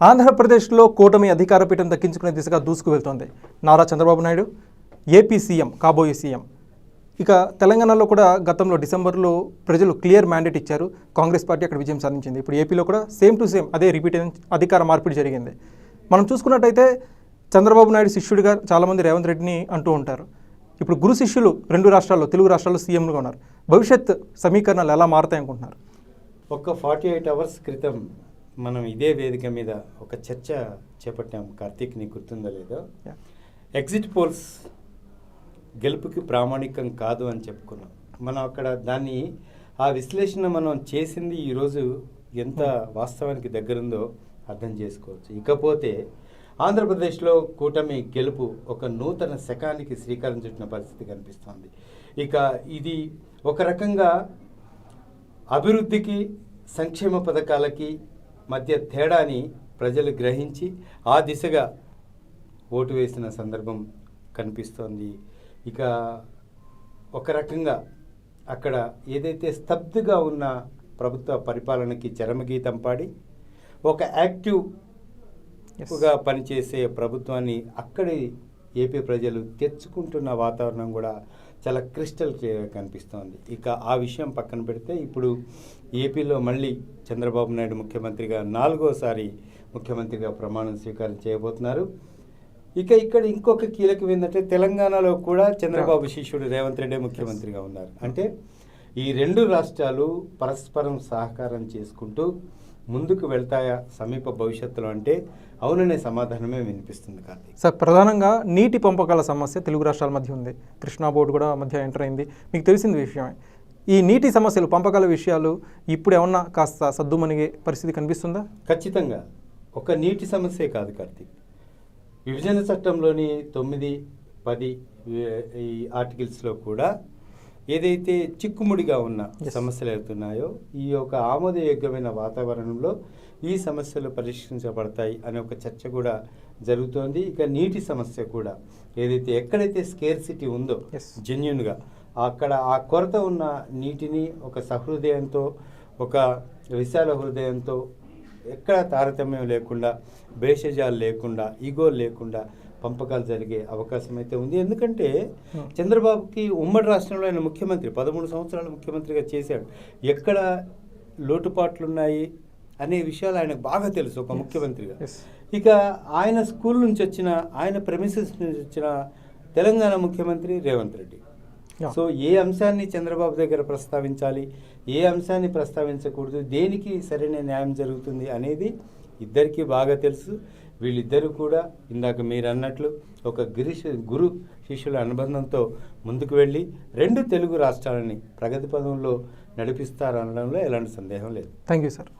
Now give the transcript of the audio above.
ఆంధ్రప్రదేశ్లో కూటమి అధికార పీఠం దక్కించుకునే దిశగా దూసుకు వెళ్తోంది. నారా చంద్రబాబు నాయుడు ఏపీ సీఎం కాబోయే సీఎం. ఇక తెలంగాణలో కూడా గతంలో డిసెంబర్లో ప్రజలు క్లియర్ మ్యాండేట్ ఇచ్చారు. కాంగ్రెస్ పార్టీ అక్కడ విజయం సాధించింది. ఇప్పుడు ఏపీలో కూడా సేమ్ టు సేమ్ అదే రిపీట్ అధికార మార్పిడి జరిగింది. మనం చూసుకున్నట్టయితే చంద్రబాబు నాయుడు శిష్యుడిగా చాలామంది రేవంత్ రెడ్డిని అంటూ ఉంటారు. ఇప్పుడు గురు శిష్యులు రెండు రాష్ట్రాల్లో తెలుగు రాష్ట్రాల్లో సీఎంలుగా ఉన్నారు. భవిష్యత్ సమీకరణాలు ఎలా మారుతాయి అనుకుంటున్నారు? ఒక ఫార్టీ ఎయిట్ అవర్స్ క్రితం మనం ఇదే వేదిక మీద ఒక చర్చ చేపట్టాం కార్తీక్ నీకు గుర్తుందో లేదో. ఎగ్జిట్ పోల్స్ గెలుపుకి ప్రామాణికం కాదు అని చెప్పుకున్నాం. మనం అక్కడ దాన్ని ఆ విశ్లేషణ మనం చేసింది ఈరోజు ఎంత వాస్తవానికి దగ్గరుందో అర్థం చేసుకోవచ్చు. ఇకపోతే ఆంధ్రప్రదేశ్లో కూటమి గెలుపు ఒక నూతన శకానికి శ్రీకారం చుట్టిన పరిస్థితి కనిపిస్తోంది. ఇక ఇది ఒక రకంగా అభివృద్ధికి సంక్షేమ పథకాలకి మధ్య తేడాని ప్రజలు గ్రహించి ఆ దిశగా ఓటు వేసిన సందర్భం కనిపిస్తోంది ఇక ఒక రకంగా అక్కడ ఏదైతే స్తబ్దుగా ఉన్న ప్రభుత్వ పరిపాలనకి చరమగీతం పాడి ఒక యాక్టివ్ Yes. గా పనిచేసే ప్రభుత్వాన్ని అక్కడి ఏపీ ప్రజలు తెచ్చుకుంటున్న వాతావరణం కూడా చాలా క్రిస్టల్ క్లియర్గా కనిపిస్తోంది. ఇక ఆ విషయం పక్కన పెడితే ఇప్పుడు ఏపీలో మళ్ళీ చంద్రబాబు నాయుడు ముఖ్యమంత్రిగా నాలుగోసారి ముఖ్యమంత్రిగా ప్రమాణం స్వీకారం చేయబోతున్నారు. ఇక ఇక్కడ ఇంకొక కీలకం ఏంటంటే తెలంగాణలో కూడా చంద్రబాబు శిష్యుడు రేవంత్ రెడ్డి ముఖ్యమంత్రిగా ఉన్నారు. అంటే ఈ రెండు రాష్ట్రాలు పరస్పరం సహకారం చేసుకుంటూ ముందుకు వెళ్తాయా సమీప భవిష్యత్తులో అంటే అవుననే సమాధానమే వినిపిస్తుంది కార్తీక్. సార్ ప్రధానంగా నీటి పంపకాల సమస్య తెలుగు రాష్ట్రాల మధ్య ఉంది. కృష్ణా బోర్డు కూడా మధ్య ఎంటర్ అయింది. మీకు తెలిసింది విషయమే. ఈ నీటి సమస్యలు పంపకాల విషయాలు ఇప్పుడు ఏమన్నా కాస్త సద్దుమణిగే పరిస్థితి కనిపిస్తుందా? ఖచ్చితంగా. ఒక నీటి సమస్యే కాదు కార్తీక్. విభజన చట్టంలోని తొమ్మిది పది ఈ ఆర్టికల్స్లో కూడా ఏదైతే చిక్కుముడిగా ఉన్న. సమస్యలు అవుతున్నాయో ఈ యొక్క ఆమోదయోగ్యమైన వాతావరణంలో ఈ సమస్యలు పరిష్కరించబడతాయి అనే ఒక చర్చ కూడా జరుగుతోంది ఇక నీటి సమస్య కూడా ఏదైతే ఎక్కడైతే స్కేర్సిటీ ఉందో. జెన్యున్గా అక్కడ ఆ కొరత ఉన్న నీటిని ఒక సహృదయంతో ఒక విశాల హృదయంతో ఎక్కడ తారతమ్యం లేకుండా భేషజాలు లేకుండా ఈగో లేకుండా పంపకాలు జరిగే అవకాశం అయితే ఉంది ఎందుకంటే. చంద్రబాబుకి ఉమ్మడి రాష్ట్రంలో ఆయన ముఖ్యమంత్రి పదమూడు సంవత్సరాలు ముఖ్యమంత్రిగా చేశాడు ఎక్కడ లోటుపాట్లు ఉన్నాయి అనే విషయాలు ఆయనకు బాగా తెలుసు ఒక. ముఖ్యమంత్రిగా. ఇక ఆయన స్కూల్ నుంచి వచ్చిన ఆయన ప్రెమిసెస్ నుంచి వచ్చిన తెలంగాణ ముఖ్యమంత్రి రేవంత్ రెడ్డి. సో ఏ అంశాన్ని చంద్రబాబు దగ్గర ప్రస్తావించాలి ఏ అంశాన్ని ప్రస్తావించకూడదు దేనికి సరైన న్యాయం జరుగుతుంది అనేది ఇద్దరికీ బాగా తెలుసు. వీళ్ళిద్దరూ కూడా ఇందాక మీరు అన్నట్లు ఒక గిరి గురు శిష్యుల అనుబంధంతో ముందుకు వెళ్ళి రెండు తెలుగు రాష్ట్రాలని ప్రగతి పదంలో నడిపిస్తారనడంలో ఎలాంటి సందేహం లేదు. Thank you sir